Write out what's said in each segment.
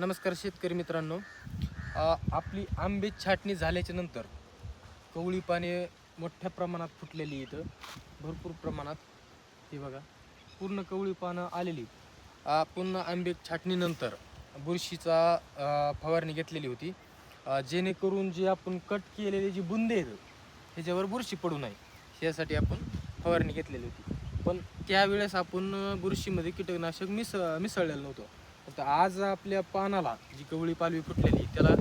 नमस्कार शेतकरी मित्रांनो. आपली आंबे छाटणी झाल्याच्यानंतर कवळी पाने मोठ्या प्रमाणात फुटलेली इथं भरपूर प्रमाणात. हे बघा पूर्ण कवळी पानं आलेली पुन्हा आंबे छाटणीनंतर बुरशीचा फवारणी घेतलेली होती. जेणेकरून जे आपण कट केलेले जे बुंदे आहेत ह्याच्यावर बुरशी पडू नये. यासाठी आपण फवारणी घेतलेली होती. पण त्यावेळेस आपण बुरशीमध्ये कीटकनाशक मिस मिसळलेलं नव्हतं. तर आज आपल्या पानाला जी कवळी पालवी फुटलेली त्याला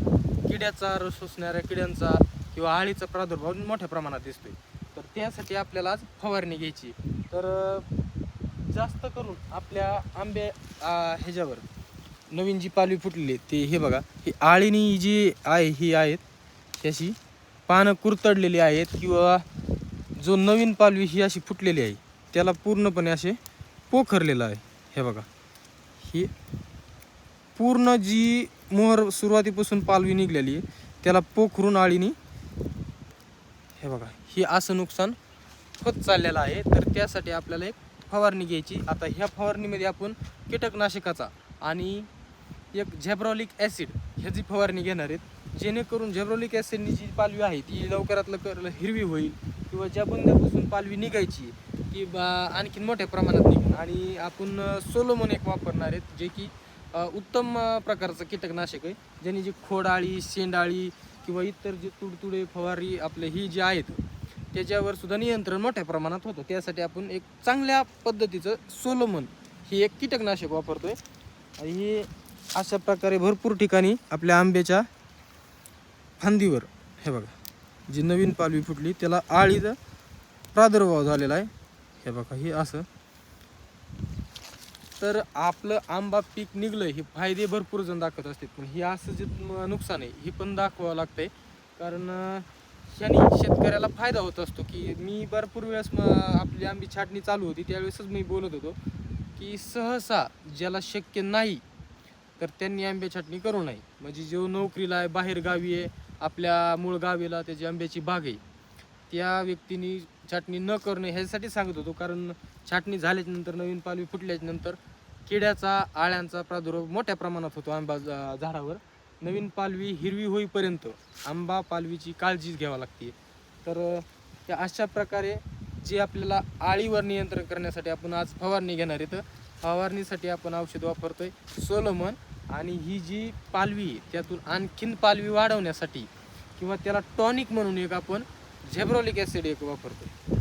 किड्याचा रस शोषणाऱ्या किड्यांचा किंवा आळीचा प्रादुर्भाव मोठ्या प्रमाणात दिसतोय. तर त्यासाठी आपल्याला आज फवारणी घ्यायची. तर जास्त करून आपल्या आंबे ह्याच्यावर नवीन जी पालवी फुटलेली आहे, ते हे बघा ही आळीनी जी आहे ही आहेत त्याची पानं कुरतडलेली आहेत किंवा जो नवीन पालवी ही अशी फुटलेली आहे त्याला पूर्णपणे असे पोखरलेलं आहे. हे बघा ही पूर्ण जी मोहर सुरुवातीपासून पालवी निघलेली आहे त्याला पोखरून आळीनी हे बघा ही असं नुकसान होत चाललेलं आहे. तर त्यासाठी आपल्याला एक फवारणी घ्यायची. आता ह्या फवारणीमध्ये आपण कीटकनाशकाचा आणि एक झेब्रॉलिक ॲसिड ह्याची फवारणी घेणार आहेत जेणेकरून झेब्रॉलिक ॲसिडनी जी पालवी आहे ती लवकरात लवकर हिरवी होईल किंवा ज्या बुंद्यापासून पालवी निघायची ती बा आणखीन मोठ्या प्रमाणात निघेल आणि आपण सोलोमोन एक वापरणार आहेत जे की उत्तम प्रकारचं कीटकनाशक आहे. ज्याने जी खोडाळी शेंडाळी किंवा इतर जे तुडतुडे फवारी आपले ही जी आहेत त्याच्यावर सुद्धा नियंत्रण मोठ्या प्रमाणात होतं. त्यासाठी आपण एक चांगल्या पद्धतीचं सोलोमन ही एक कीटकनाशक वापरतो आणि हे अशा प्रकारे भरपूर ठिकाणी आपल्या आंब्याच्या फांदीवर हे बघा जी नवीन पालवी फुटली त्याला आळीचा प्रादुर्भाव झालेला आहे. हे बघा हे असं तर आपलं आंबा पीक निघलं हे फायदे भरपूर जण दाखवत असते पण हे असं जे नुकसान आहे हे पण दाखवावं लागतंय. कारण अं, ह्यानी शेतकऱ्याला फायदा होत असतो की मी भरपूर वेळेस आपली आंबी छाटणी चालू होती त्यावेळेसच मी बोलत होतो की सहसा ज्याला शक्य नाही तर त्यांनी आंबे छाटणी करू नये. म्हणजे जो नोकरीला आहे बाहेर गावी आहे आपल्या मूळ गावीला त्याची आंब्याची बाग आहे त्या व्यक्तीने छाटणी न करणे ह्यासाठी सांगत होतो. कारण छाटणी झाल्याच्यानंतर नवीन पालवी फुटल्याच्या नंतर किड्याचा आळ्यांचा प्रादुर्भाव मोठ्या प्रमाणात होतो आंबा झाडावर. नवीन पालवी हिरवी होईपर्यंत आंबा पालवीची काळजीच घ्यावी लागते. तर त्या अशा प्रकारे जे आपल्याला आळीवर नियंत्रण करण्यासाठी आपण आज फवारणी घेणार आहेत. फवारणीसाठी आपण औषध वापरतोय सोलोमन आणि ही जी पालवी आहे त्यातून आणखीन पालवी वाढवण्यासाठी किंवा त्याला टॉनिक म्हणून एक आपण झेब्रोलिक ॲसिड एक वापरतो